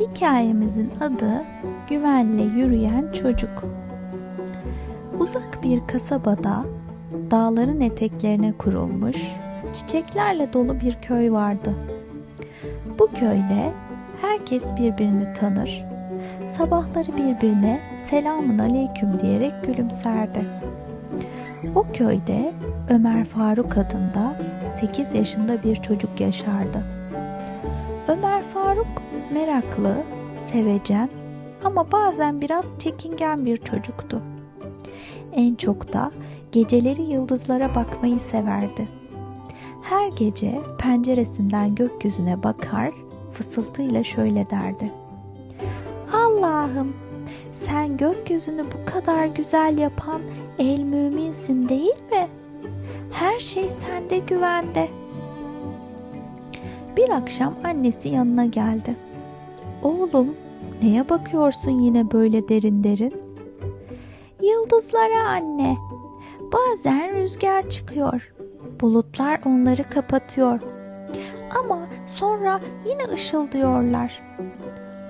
Hikayemizin adı Güvenle Yürüyen Çocuk. Uzak bir kasabada dağların eteklerine kurulmuş, çiçeklerle dolu bir köy vardı. Bu köyde herkes birbirini tanır. Sabahları birbirine selamun aleyküm diyerek gülümserdi. O köyde Ömer Faruk adında 8 yaşında bir çocuk yaşardı. Ömer Faruk meraklı, sevecen ama bazen biraz çekingen bir çocuktu. En çok da geceleri yıldızlara bakmayı severdi. Her gece penceresinden gökyüzüne bakar, fısıltıyla şöyle derdi. Allah'ım sen gökyüzünü bu kadar güzel yapan el müminsin değil mi? Her şey sende güvende. Bir akşam annesi yanına geldi. Oğlum, neye bakıyorsun yine böyle derin derin? Yıldızlara anne. Bazen rüzgar çıkıyor. Bulutlar onları kapatıyor. Ama sonra yine ışıldıyorlar.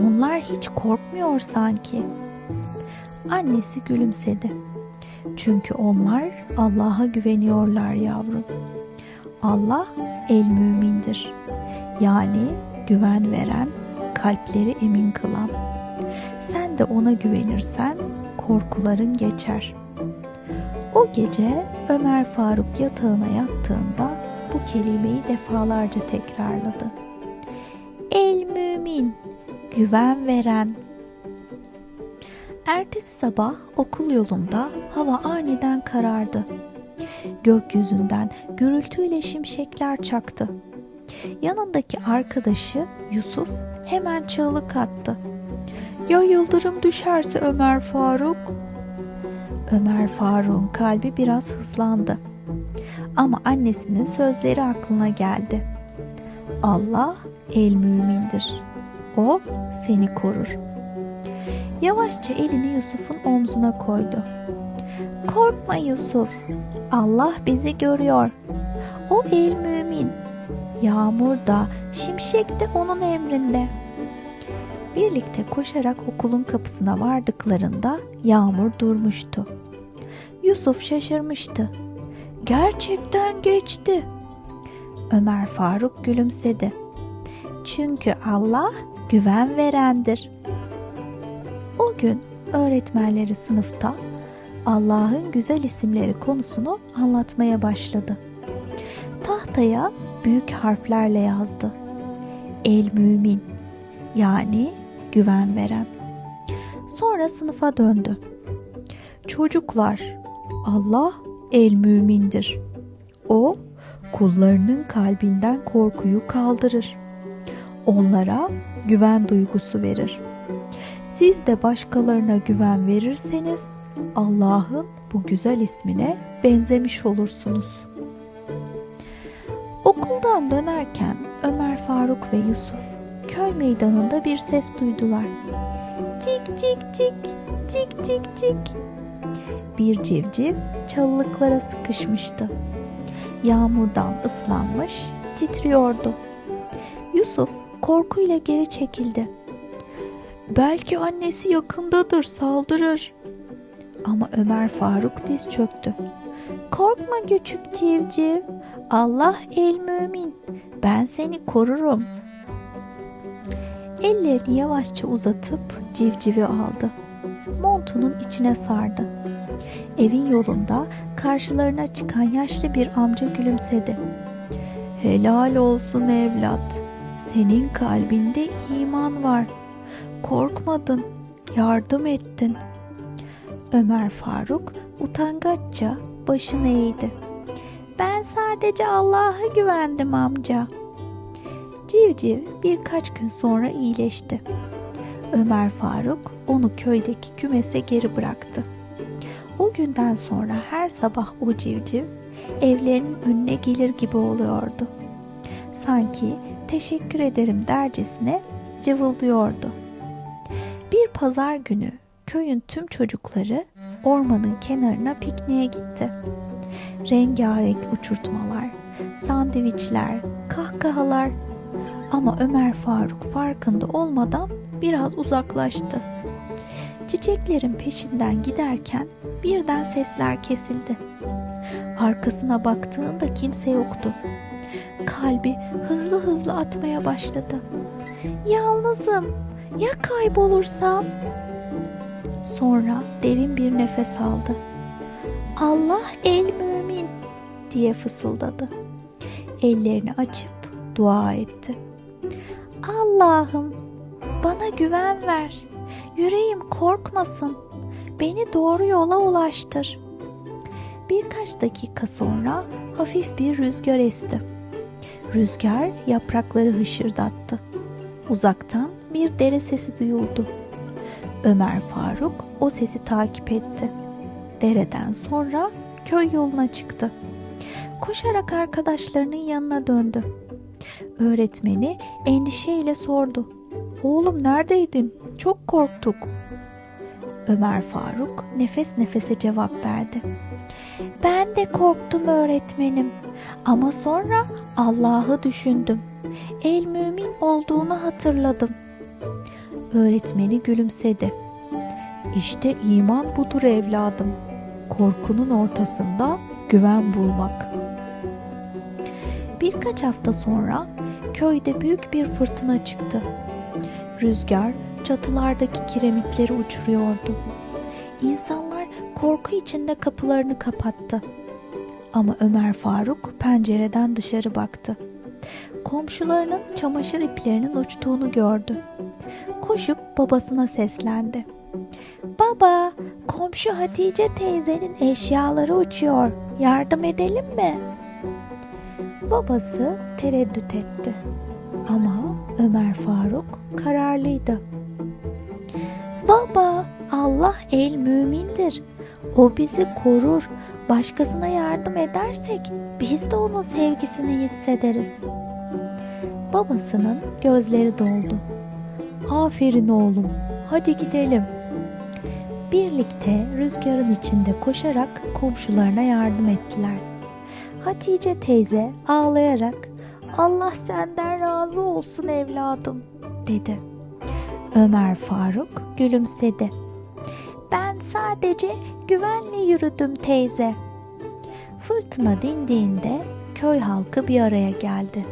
Onlar hiç korkmuyor sanki. Annesi gülümsedi. Çünkü onlar Allah'a güveniyorlar yavrum. Allah el mümindir. Yani güven veren, kalpleri emin kılan. Sen de ona güvenirsen korkuların geçer. O gece Ömer Faruk yatağına yattığında bu kelimeyi defalarca tekrarladı. El mümin, güven veren. Ertesi sabah okul yolunda hava aniden karardı. Gökyüzünden gürültüyle şimşekler çaktı. Yanındaki arkadaşı Yusuf hemen çığlık attı. Ya yıldırım düşerse Ömer Faruk? Ömer Faruk'un kalbi biraz hızlandı. Ama annesinin sözleri aklına geldi. Allah el mümindir. O seni korur. Yavaşça elini Yusuf'un omzuna koydu. Korkma Yusuf. Allah bizi görüyor. O el mümin. Yağmur da, şimşek de onun emrinde. Birlikte koşarak okulun kapısına vardıklarında yağmur durmuştu. Yusuf şaşırmıştı. Gerçekten geçti. Ömer Faruk gülümsedi. Çünkü Allah güven verendir. O gün öğretmenleri sınıfta Allah'ın güzel isimleri konusunu anlatmaya başladı. Tahtaya büyük harflerle yazdı. El mümin yani güven veren. Sonra sınıfa döndü. Çocuklar, Allah el mümindir. O kullarının kalbinden korkuyu kaldırır. Onlara güven duygusu verir. Siz de başkalarına güven verirseniz Allah'ın bu güzel ismine benzemiş olursunuz. Okuldan dönerken Ömer Faruk ve Yusuf köy meydanında bir ses duydular. Cik cik cik, cik cik cik. Bir civciv çalılıklara sıkışmıştı. Yağmurdan ıslanmış, titriyordu. Yusuf korkuyla geri çekildi. Belki annesi yakındadır, saldırır. Ama Ömer Faruk diz çöktü. Korkma küçük civciv. Allah el mümin. Ben seni korurum. Ellerini yavaşça uzatıp civcivi aldı. Montunun içine sardı. Evin yolunda karşılarına çıkan yaşlı bir amca gülümsedi. Helal olsun evlat. Senin kalbinde iman var. Korkmadın, yardım ettin. Ömer Faruk utangaçça başını eğdi. Ben sadece Allah'a güvendim amca. Civciv birkaç gün sonra iyileşti. Ömer Faruk onu köydeki kümese geri bıraktı. O günden sonra her sabah o civciv evlerinin önüne gelir gibi oluyordu. Sanki teşekkür ederim dercesine cıvıldıyordu. Bir pazar günü köyün tüm çocukları ormanın kenarına pikniğe gitti. Rengarenk uçurtmalar, sandviçler, kahkahalar ama Ömer Faruk farkında olmadan biraz uzaklaştı. Çiçeklerin peşinden giderken birden sesler kesildi. Arkasına baktığında kimse yoktu. Kalbi hızlı hızlı atmaya başladı. Yalnızım. Ya kaybolursam? Sonra derin bir nefes aldı. Allah el mümin diye fısıldadı. Ellerini açıp dua etti. Allah'ım bana güven ver. Yüreğim korkmasın. Beni doğru yola ulaştır. Birkaç dakika sonra hafif bir rüzgar esti. Rüzgar yaprakları hışırdattı. Uzaktan bir dere sesi duyuldu. Ömer Faruk o sesi takip etti. Dereden sonra köy yoluna çıktı. Koşarak arkadaşlarının yanına döndü. Öğretmeni endişeyle sordu. Oğlum neredeydin? Çok korktuk. Ömer Faruk nefes nefese cevap verdi. Ben de korktum öğretmenim ama sonra Allah'ı düşündüm. El mümin olduğunu hatırladım. Öğretmeni gülümsedi. İşte iman budur evladım. Korkunun ortasında güven bulmak. Birkaç hafta sonra köyde büyük bir fırtına çıktı. Rüzgar çatılardaki kiremitleri uçuruyordu. İnsanlar korku içinde kapılarını kapattı. Ama Ömer Faruk pencereden dışarı baktı. Komşularının çamaşır iplerinin uçtuğunu gördü. Koşup babasına seslendi. Baba, komşu Hatice teyzenin eşyaları uçuyor. Yardım edelim mi? Babası tereddüt etti. Ama Ömer Faruk kararlıydı. Baba, Allah el mümindir. O bizi korur. Başkasına yardım edersek biz de onun sevgisini hissederiz. Babasının gözleri doldu. Aferin oğlum, hadi gidelim. Birlikte rüzgarın içinde koşarak komşularına yardım ettiler. Hatice teyze ağlayarak Allah senden razı olsun evladım dedi. Ömer Faruk gülümsedi. Ben sadece güvenle yürüdüm teyze. Fırtına dindiğinde köy halkı bir araya geldi.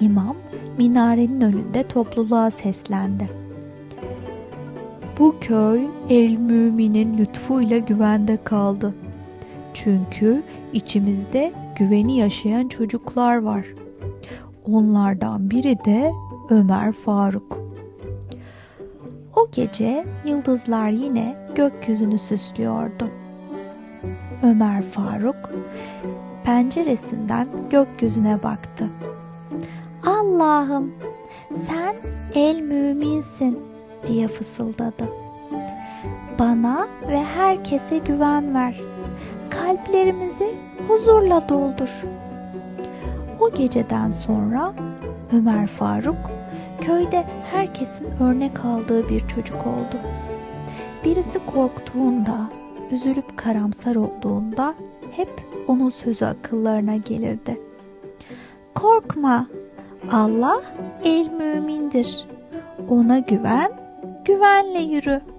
İmam minarenin önünde topluluğa seslendi. Bu köy el müminin lütfuyla güvende kaldı. Çünkü içimizde güveni yaşayan çocuklar var. Onlardan biri de Ömer Faruk. O gece yıldızlar yine gökyüzünü süslüyordu. Ömer Faruk penceresinden gökyüzüne baktı. Allah'ım sen el müminsin diye fısıldadı. Bana ve herkese güven ver. Kalplerimizi huzurla doldur. O geceden sonra Ömer Faruk köyde herkesin örnek aldığı bir çocuk oldu. Birisi korktuğunda, üzülüp karamsar olduğunda hep onun sözü akıllarına gelirdi. Korkma, Allah el mümindir. Ona güven, güvenle yürü.''